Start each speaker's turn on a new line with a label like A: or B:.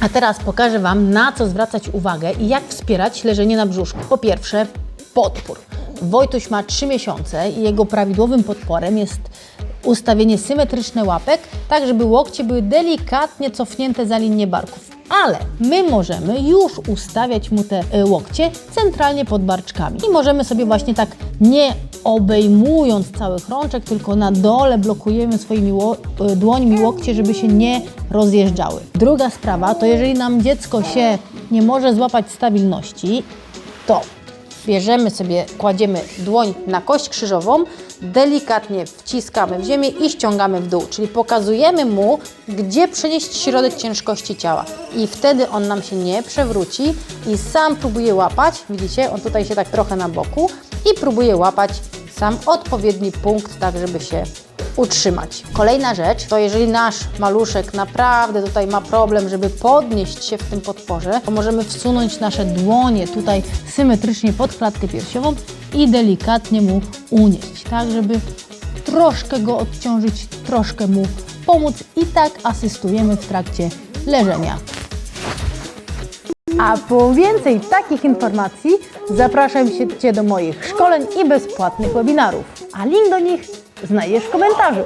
A: A teraz pokażę Wam, na co zwracać uwagę i jak wspierać leżenie na brzuszku. Po pierwsze, podpór. Wojtuś ma 3 miesiące i jego prawidłowym podporem jest ustawienie symetryczne łapek, tak żeby łokcie były delikatnie cofnięte za linię barków. Ale my możemy już ustawiać mu te y, łokcie centralnie pod barczkami. I możemy sobie właśnie tak nie obejmując całych rączek, tylko na dole blokujemy swoimi y, dłońmi łokcie, żeby się nie rozjeżdżały. Druga sprawa to jeżeli nam dziecko się nie może złapać stabilności, to bierzemy sobie, kładziemy dłoń na kość krzyżową, delikatnie wciskamy w ziemię i ściągamy w dół, czyli pokazujemy mu, gdzie przenieść środek ciężkości ciała. I wtedy on nam się nie przewróci i sam próbuje łapać, widzicie, on tutaj się tak trochę na boku i próbuje łapać sam odpowiedni punkt, tak żeby się utrzymać. Kolejna rzecz to jeżeli nasz maluszek naprawdę tutaj ma problem, żeby podnieść się w tym podporze, to możemy wsunąć nasze dłonie tutaj symetrycznie pod klatkę piersiową i delikatnie mu unieść, tak żeby troszkę go odciążyć, troszkę mu pomóc i tak asystujemy w trakcie leżenia. A po więcej takich informacji zapraszam Cię do moich szkoleń i bezpłatnych webinarów. A link do nich znajdziesz w komentarzu.